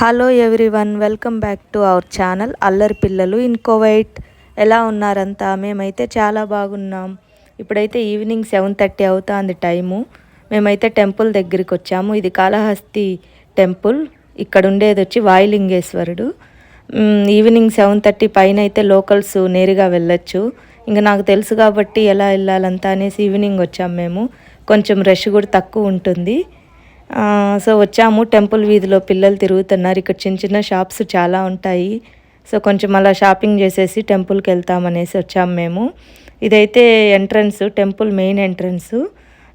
Hello everyone welcome back to our channel అల్లరి పిల్లలు ఇన్కోవైట్ ఎలా ఉన్నారంతా? మేమైతే చాలా బాగున్నాం. ఇప్పుడైతే ఈవినింగ్ సెవెన్ థర్టీ అవుతుంది టైము. మేమైతే టెంపుల్ దగ్గరికి వచ్చాము. ఇది కాళహస్తి టెంపుల్ ఇక్కడ ఉండేది వచ్చి వాయులింగేశ్వరుడు. ఈవినింగ్ సెవెన్ థర్టీ పైన అయితే లోకల్స్ నేరుగా వెళ్ళొచ్చు. ఇంకా నాకు తెలుసు కాబట్టి ఎలా వెళ్ళాలంతా అనేసి ఈవినింగ్ వచ్చాము మేము. కొంచెం రష్ కూడా తక్కువ ఉంటుంది. సో వచ్చాము టెంపుల్ వీధిలో పిల్లలు తిరుగుతున్నారు. ఇక్కడ చిన్న చిన్న షాప్స్ చాలా ఉంటాయి. సో కొంచెం అలా షాపింగ్ చేసేసి టెంపుల్కి వెళ్తామనేసి వచ్చాము మేము. ఇదైతే ఎంట్రన్స్ టెంపుల్ మెయిన్ ఎంట్రన్స్.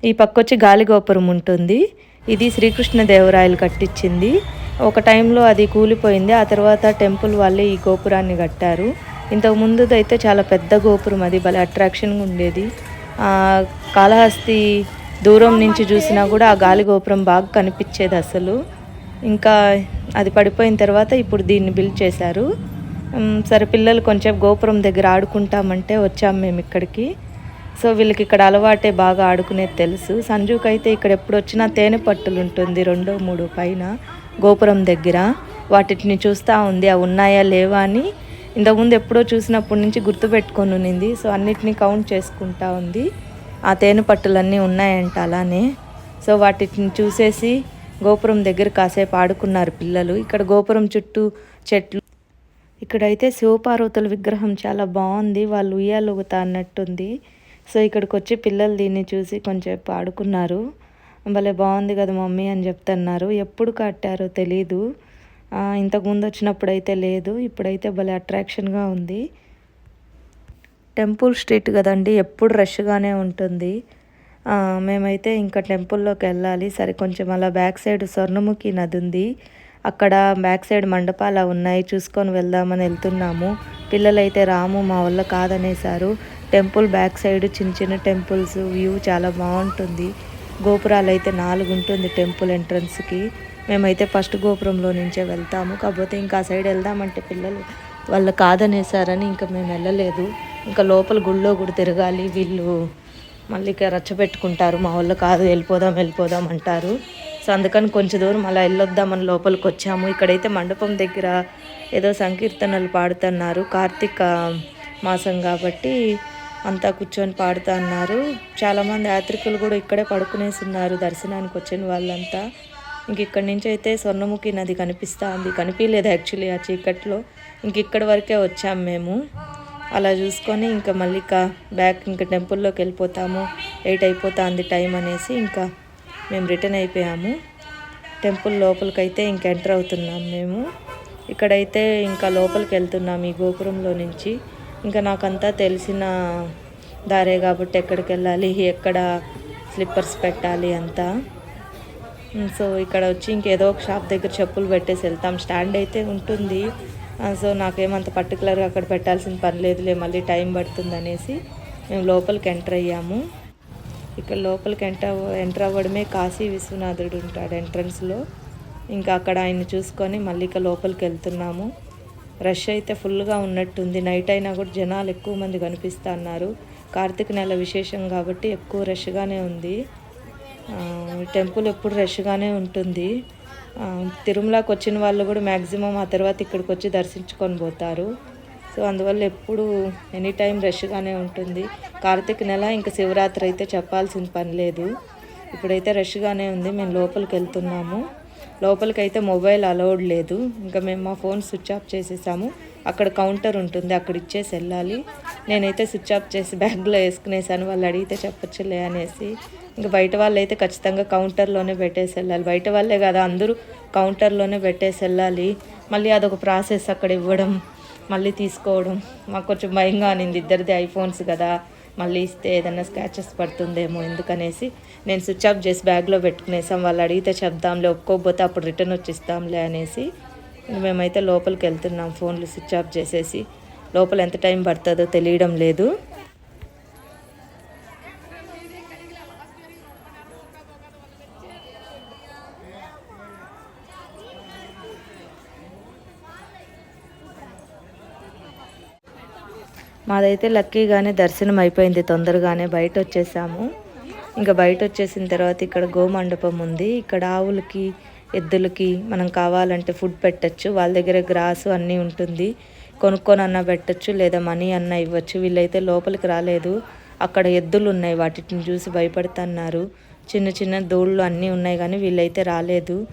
ఈ పక్కొచ్చి గాలిగోపురం ఉంటుంది. ఇది శ్రీకృష్ణదేవరాయలు కట్టించింది ఒక టైంలో అది కూలిపోయింది. ఆ తర్వాత టెంపుల్ వాళ్ళే ఈ గోపురాన్ని కట్టారు. ఇంతకు ముందుదైతే చాలా పెద్ద గోపురం అది. భలే అట్రాక్షన్గా ఉండేది. కాళహస్తి దూరం నుంచి చూసినా కూడా ఆ గాలి గోపురం బాగా కనిపించేది అసలు. ఇంకా అది పడిపోయిన తర్వాత ఇప్పుడు దీన్ని బిల్డ్ చేశారు. సరే పిల్లలు కొంచెం గోపురం దగ్గర ఆడుకుంటామంటే వచ్చాం మేము ఇక్కడికి. సో వీళ్ళకి ఇక్కడ అలవాటే బాగా ఆడుకునేది తెలుసు. సంజుకి అయితే ఇక్కడ ఎప్పుడు వచ్చినా తేనె పట్టులు ఉంటుంది రెండో మూడు పైన గోపురం దగ్గర. వాటిని చూస్తూ ఉంది. అవి ఉన్నాయా లేవా అని ఇంతకుముందు ఎప్పుడో చూసినప్పటి నుంచి గుర్తుపెట్టుకొని ఉన్నింది సో అన్నిటినీ కౌంట్ చేసుకుంటా ఉంది. ఆ తేనె పట్టులన్నీ ఉన్నాయంట అలానే. సో వాటిని చూసేసి గోపురం దగ్గర కాసేపు ఆడుకున్నారు పిల్లలు. ఇక్కడ గోపురం చుట్టూ చెట్లు. ఇక్కడైతే శివపార్వతుల విగ్రహం చాలా బాగుంది. వాళ్ళు ఉయ్యాలు ఊగుతా అన్నట్టుంది. సో ఇక్కడికి వచ్చి పిల్లలు దీన్ని చూసి కొంచెం ఆడుకున్నారు. భలే బాగుంది కదా మమ్మీ అని చెప్తున్నారు. ఎప్పుడు కట్టారో తెలీదు. ఇంతకుముందు వచ్చినప్పుడు అయితే లేదు. ఇప్పుడైతే భలే అట్రాక్షన్గా ఉంది. టెంపుల్ స్ట్రీట్ కదండి ఎప్పుడు రష్గానే ఉంటుంది. మేమైతే ఇంకా టెంపుల్లోకి వెళ్ళాలి. సరే కొంచెం అలా బ్యాక్ సైడ్ స్వర్ణముఖి నది ఉంది. అక్కడ బ్యాక్ సైడ్ మండపాలు ఉన్నాయి. చూసుకొని వెళ్దామని వెళ్తున్నాము. పిల్లలైతే రాము మా వల్ల కాదనేసారు టెంపుల్ బ్యాక్ సైడ్ చిన్న చిన్న టెంపుల్స్ వ్యూ చాలా బాగుంటుంది. గోపురాలు అయితే నాలుగు ఉంటుంది టెంపుల్ ఎంట్రన్స్కి. మేమైతే ఫస్ట్ గోపురంలో నుంచే వెళ్తాము. కాకపోతే ఇంకా ఆ సైడ్ వెళ్దామంటే పిల్లలు వాళ్ళు కాదనేసారని ఇంకా మేము వెళ్ళలేదు. ఇంకా లోపల గుళ్ళో కూడా తిరగాలి. వీళ్ళు మళ్ళీ ఇక రచ్చబెట్టుకుంటారు. మా వాళ్ళు కాదు వెళ్ళిపోదాం వెళ్ళిపోదాం అంటారు. సో అందుకని కొంచెం దూరం అలా వెళ్ళొద్దామని లోపలికి వచ్చాము. ఇక్కడైతే మండపం దగ్గర ఏదో సంకీర్తనలు పాడుతున్నారు. కార్తీక మాసం కాబట్టి అంతా కూర్చొని పాడుతా అన్నారు చాలామంది యాత్రికులు కూడా ఇక్కడే పడుకునేసి ఉన్నారు. దర్శనానికి వచ్చిన వాళ్ళంతా. ఇంక ఇక్కడి నుంచి అయితే స్వర్ణముఖి నది కనిపిస్తా ఉంది. కనిపించలేదు యాక్చువల్లీ ఆ చీకట్లో. ఇంక ఇక్కడి వరకే వచ్చాము మేము. అలా చూసుకొని ఇంకా మళ్ళీ ఇంకా బ్యాక్ ఇంకా టెంపుల్లోకి వెళ్ళిపోతాము. ఎయిట్ అయిపోతుంది టైం అనేసి ఇంకా మేము రిటర్న్ అయిపోయాము. టెంపుల్ లోపలికైతే ఇంక ఎంటర్ అవుతున్నాం మేము. ఇక్కడైతే ఇంకా లోపలికి వెళ్తున్నాం ఈ గోపురంలో నుంచి. ఇంకా నాకంతా తెలిసిన దారే కాబట్టి ఎక్కడికి వెళ్ళాలి ఎక్కడ స్లిప్పర్స్ పెట్టాలి అంతా. Mm, సో ఇక్కడ వచ్చి ఇంకేదో ఒక షాప్ దగ్గర చెప్పులు పెట్టేసి వెళ్తాం. స్టాండ్ అయితే ఉంటుంది. Ah, సో నాకేమంత పర్టికులర్గా అక్కడ పెట్టాల్సిన పని లేదులే మళ్ళీ టైం పడుతుంది అనేసి మేము లోపలికి ఎంటర్ అయ్యాము. ఇక్కడ లోపలికి ఎంటర్ ఎంటర్ అవ్వడమే కాశీ విశ్వనాథుడు ఉంటాడు ఎంట్రన్స్లో ఇంకా అక్కడ ఆయన చూసుకొని మళ్ళీ ఇక లోపలికి వెళ్తున్నాము. రష్ అయితే ఫుల్గా ఉన్నట్టుంది. నైట్ అయినా కూడా జనాలు ఎక్కువ మంది కనిపిస్తున్నారు కార్తీక నెల విశేషం కాబట్టి ఎక్కువ రష్గానే ఉంది. టెంపుల్ ఎప్పుడు రష్గానే ఉంటుంది. తిరుమలకి వచ్చిన వాళ్ళు కూడా మ్యాక్సిమం ఆ తర్వాత ఇక్కడికి వచ్చి దర్శించుకొని పోతారు. సో అందువల్ల ఎప్పుడు ఎనీ టైం రష్గానే ఉంటుంది. కార్తీక నెల ఇంకా శివరాత్రి అయితే చెప్పాల్సిన పని లేదు. ఇప్పుడైతే రష్గానే ఉంది. మేము లోపలికి వెళ్తున్నాము. లోపలికి అయితే మొబైల్ అలౌడ్ లేదు. ఇంకా మేము మా ఫోన్ స్విచ్ ఆఫ్ చేసేసాము. అక్కడ కౌంటర్ ఉంటుంది అక్కడ ఇచ్చేసి వెళ్ళాలి. నేనైతే స్విచ్ ఆఫ్ చేసి బ్యాగ్లో వేసుకునేసాను. వాళ్ళు అడిగితే చెప్పచ్చులే అనేసి ఇంకా బయట వాళ్ళు అయితే ఖచ్చితంగా కౌంటర్లోనే పెట్టేసి వెళ్ళాలి. బయట వాళ్ళే కదా అందరూ కౌంటర్లోనే పెట్టేసి వెళ్ళాలి. మళ్ళీ అదొక ప్రాసెస్ అక్కడ ఇవ్వడం మళ్ళీ తీసుకోవడం. మాకు కొంచెం భయంగా అనింది. ఇద్దరిది ఐఫోన్స్ కదా మళ్ళీ ఇస్తే ఏదైనా స్క్రాచెస్ పడుతుందేమో ఎందుకనేసి నేను స్విచ్ ఆఫ్ చేసి బ్యాగ్లో పెట్టుకునేసాం. వాళ్ళు అడిగితే చెప్దాంలే ఒప్పుకోకపోతే అప్పుడు రిటర్న్ వచ్చిస్తాంలే అనేసి మేమైతే లోపలికి వెళ్తున్నాం ఫోన్లు స్విచ్ ఆఫ్ చేసేసి. లోపల ఎంత టైం పడుతుందో తెలియడం లేదు. మాదైతే లక్కీగానే దర్శనం అయిపోయింది తొందరగానే బయట వచ్చేసాము ఇంకా బయట వచ్చేసిన తర్వాత ఇక్కడ గోమండపం ఉంది. ఇక్కడ ఆవులకి ఎద్దులకి మనం కావాలంటే ఫుడ్ పెట్టచ్చు. వాళ్ళ దగ్గర గ్రాసు అన్నీ ఉంటుంది. కొనుక్కొని అన్న పెట్టచ్చు లేదా మనీ అన్న ఇవ్వచ్చు. వీళ్ళైతే లోపలికి రాలేదు. అక్కడ ఎద్దులు ఉన్నాయి. వాటిని చూసి భయపడుతున్నారు. చిన్న చిన్న దోళ్ళు అన్నీ ఉన్నాయి కానీ వీళ్ళైతే రాలేదు.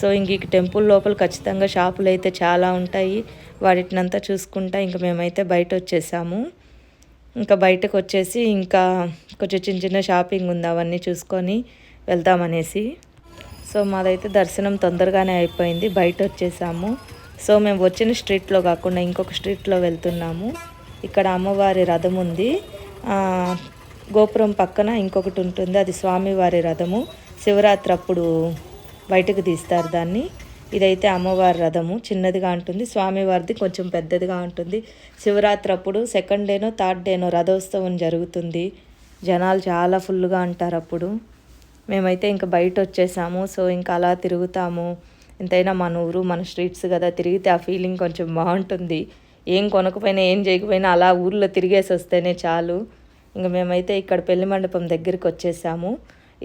సో ఇంక ఈ టెంపుల్ లోపల ఖచ్చితంగా షాపులు అయితే చాలా ఉంటాయి. వాటినంతా చూసుకుంటా ఇంక మేమైతే బయట వచ్చేసాము ఇంకా బయటకు వచ్చేసి ఇంకా కొంచెం చిన్న చిన్న షాపింగ్ ఉంది. అవన్నీ చూసుకొని వెళ్తామనేసి సో మాదైతే దర్శనం తొందరగానే అయిపోయింది. బయట వచ్చేసాము సో మేము వచ్చిన స్ట్రీట్లో కాకుండా ఇంకొక స్ట్రీట్లో వెళ్తున్నాము. ఇక్కడ అమ్మవారి రథం ఉంది. గోపురం పక్కన ఇంకొకటి ఉంటుంది. అది స్వామివారి రథము. శివరాత్రి అప్పుడు బయటకు తీస్తారు దాన్ని. ఇదైతే అమ్మవారి రథము. చిన్నదిగా ఉంటుంది. స్వామివారిది కొంచెం పెద్దదిగా ఉంటుంది. శివరాత్రి అప్పుడు సెకండ్ డేనో థర్డ్ డేనో రథోత్సవం జరుగుతుంది. జనాలు చాలా ఫుల్గా అంటారు అప్పుడు. మేమైతే ఇంకా బయట వచ్చేసాము సో ఇంకా అలా తిరుగుతాము. ఎంతైనా మన ఊరు మన స్ట్రీట్స్ కదా తిరిగితే ఆ ఫీలింగ్ కొంచెం బాగుంటుంది. ఏం కొనకపోయినా ఏం చేయకపోయినా అలా ఊర్లో తిరిగేసి వస్తేనే చాలు. ఇంకా మేమైతే ఇక్కడ పెళ్ళి మండపం దగ్గరికి వచ్చేసాము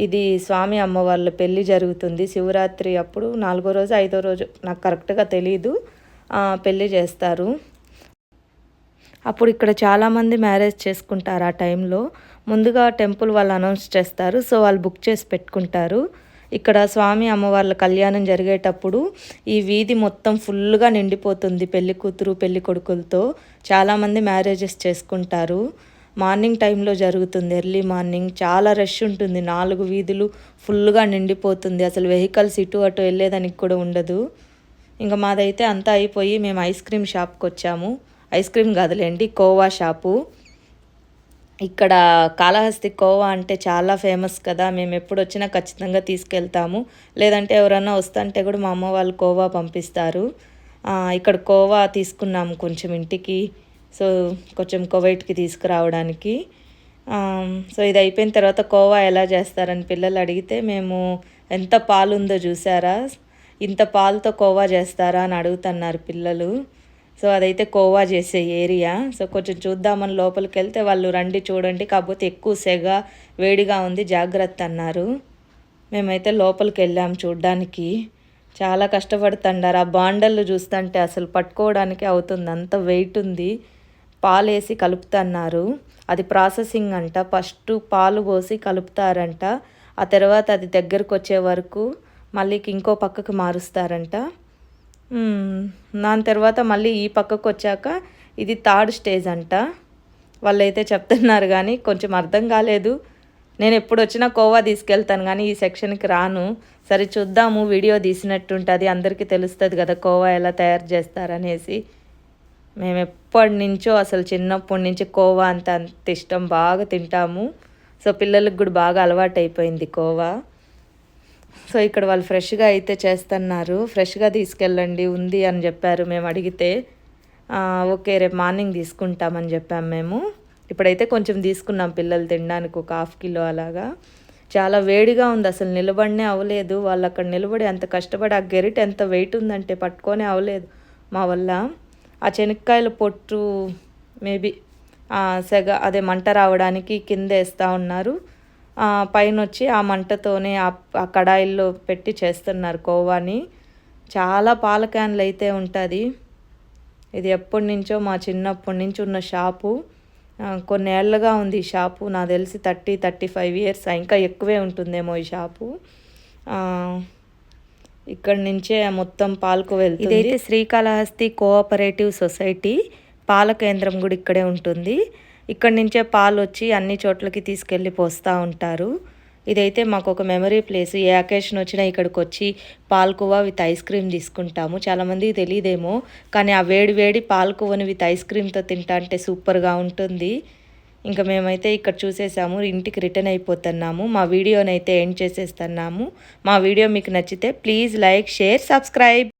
ఇది స్వామి అమ్మవార్ల పెళ్ళి జరుగుతుంది. శివరాత్రి అప్పుడు నాలుగో రోజు ఐదో రోజు నాకు కరెక్ట్గా తెలీదు. పెళ్ళి చేస్తారు. అప్పుడు ఇక్కడ చాలామంది మ్యారేజ్ చేసుకుంటారు ఆ టైంలో. ముందుగా టెంపుల్ వాళ్ళు అనౌన్స్ చేస్తారు. సో వాళ్ళు బుక్ చేసి పెట్టుకుంటారు. ఇక్కడ స్వామి అమ్మవార్ల కళ్యాణం జరిగేటప్పుడు ఈ వీధి మొత్తం ఫుల్గా నిండిపోతుంది పెళ్ళి కూతురు పెళ్ళి కొడుకులతో. చాలామంది మ్యారేజెస్ చేసుకుంటారు. మార్నింగ్ టైంలో జరుగుతుంది ఎర్లీ మార్నింగ్. చాలా రష్ ఉంటుంది. నాలుగు వీధులు ఫుల్గా నిండిపోతుంది. అసలు వెహికల్స్ ఇటు అటు వెళ్ళేదానికి కూడా ఉండదు. ఇంకా మాదైతే అంతా అయిపోయి మేము ఐస్ క్రీమ్ షాప్కి వచ్చాము ఐస్ క్రీమ్ కాదులేండి కోవా షాపు. ఇక్కడ కాళహస్తి కోవా అంటే చాలా ఫేమస్ కదా మేము ఎప్పుడు వచ్చినా ఖచ్చితంగా తీసుకెళ్తాము. లేదంటే ఎవరన్నా వస్తుంటే కూడా మా అమ్మ వాళ్ళు కోవా పంపిస్తారు. ఇక్కడ కోవా తీసుకున్నాము కొంచెం ఇంటికి సో కొంచెం కువైట్కి తీసుకురావడానికి. సో ఇది అయిపోయిన తర్వాత కోవా ఎలా చేస్తారని పిల్లలు అడిగితే మేము ఎంత పాలు ఉందో చూసారా? ఇంత పాలతో కోవా చేస్తారా అని అడుగుతున్నారు పిల్లలు. సో అదైతే కోవా చేసే ఏరియా. సో కొంచెం చూద్దామని లోపలికి వెళ్తే వాళ్ళు రండి చూడండి కాకపోతే ఎక్కువ సెగ వేడిగా ఉంది జాగ్రత్త అన్నారు. మేమైతే లోపలికి వెళ్ళాం చూడ్డానికి. చాలా కష్టపడుతుండారు. ఆ బాండళ్ళు చూస్తుంటే అసలు పట్టుకోవడానికి అవుతుంది. అంత వెయిట్ ఉంది. పాలు వేసి కలుపుతున్నారు. అది ప్రాసెసింగ్ అంట. ఫస్ట్ పాలు పోసి కలుపుతారంట. ఆ తర్వాత అది దగ్గరకు వచ్చే వరకు మళ్ళీ ఇంకో పక్కకు మారుస్తారంట. దాని తర్వాత మళ్ళీ ఈ పక్కకు వచ్చాక ఇది థర్డ్ స్టేజ్ అంట. వాళ్ళైతే చెప్తున్నారు కానీ కొంచెం అర్థం కాలేదు. నేను ఎప్పుడు వచ్చినా కోవా తీసుకెళ్తాను కానీ ఈ సెక్షన్కి రాను. సరే చూద్దాము వీడియో తీసినట్టుంటుంది అందరికీ తెలుస్తుంది కదా కోవా ఎలా తయారు చేస్తారనేసి. మేము ఎప్పటి నుంచో అసలు చిన్నప్పటి నుంచి కోవా అంత అంత ఇష్టం బాగా తింటాము. సో పిల్లలకు కూడా బాగా అలవాటు అయిపోయింది కోవా. సో ఇక్కడ వాళ్ళు ఫ్రెష్గా అయితే చేస్తున్నారు. ఫ్రెష్గా తీసుకెళ్ళండి ఉంది అని చెప్పారు మేము అడిగితే. ఓకే రేపు మార్నింగ్ తీసుకుంటామని చెప్పాము మేము. ఇప్పుడైతే కొంచెం తీసుకున్నాం పిల్లలు తినడానికి ఒక హాఫ్ కిలో అలాగా. చాలా వేడిగా ఉంది అసలు నిలబడినే అవ్వలేదు. వాళ్ళు అక్కడ నిలబడి అంత కష్టపడి ఆ గెరిట్ ఎంత వెయిట్ ఉందంటే పట్టుకొని అవ్వలేదు మా వల్ల. ఆ చెనక్కాయల పొట్టు మేబీ సెగ అదే మంట రావడానికి కింద వేస్తూ ఉన్నారు. పైన వచ్చి ఆ మంటతోనే ఆ కడాయిల్లో పెట్టి చేస్తున్నారు కోవాని. చాలా పాల క్యాన్లు అయితే ఉంటుంది. ఇది ఎప్పటి నుంచో మా చిన్నప్పటి నుంచి ఉన్న షాపు కొన్నేళ్ళుగా ఉంది ఈ షాపు. నాకు తెలిసి థర్టీ థర్టీ ఫైవ్ ఇయర్స్ ఇంకా ఎక్కువే ఉంటుందేమో ఈ షాపు. ఇక్కడ నుంచే మొత్తం పాలకు వెళ్తుంది. ఇదైతే శ్రీకాళహస్తి కోఆపరేటివ్ సొసైటీ. పాల కేంద్రం కూడా ఇక్కడే ఉంటుంది. ఇక్కడ నుంచే పాలు వచ్చి అన్ని చోట్లకి తీసుకెళ్ళి పోస్తూ ఉంటారు. ఇదైతే మాకు ఒక మెమరీ ప్లేస్. ఏ అకేషన్ వచ్చినా ఇక్కడికి వచ్చి పాల్కోవా విత్ ఐస్ క్రీమ్ తీసుకుంటాము. చాలామందికి తెలియదేమో కానీ ఆ వేడి వేడి పాల్కోవని విత్ ఐస్ క్రీమ్తో తింటా అంటే సూపర్గా ఉంటుంది. ఇంకా మేమైతే ఇక్కడ చూసేసాము ఇంటికి రిటర్న్ అయిపోతున్నాము. మా వీడియోనైతే ఎండ్ చేసేస్తున్నాము. మా వీడియో మీకు నచ్చితే ప్లీజ్ లైక్ షేర్ సబ్స్క్రైబ్.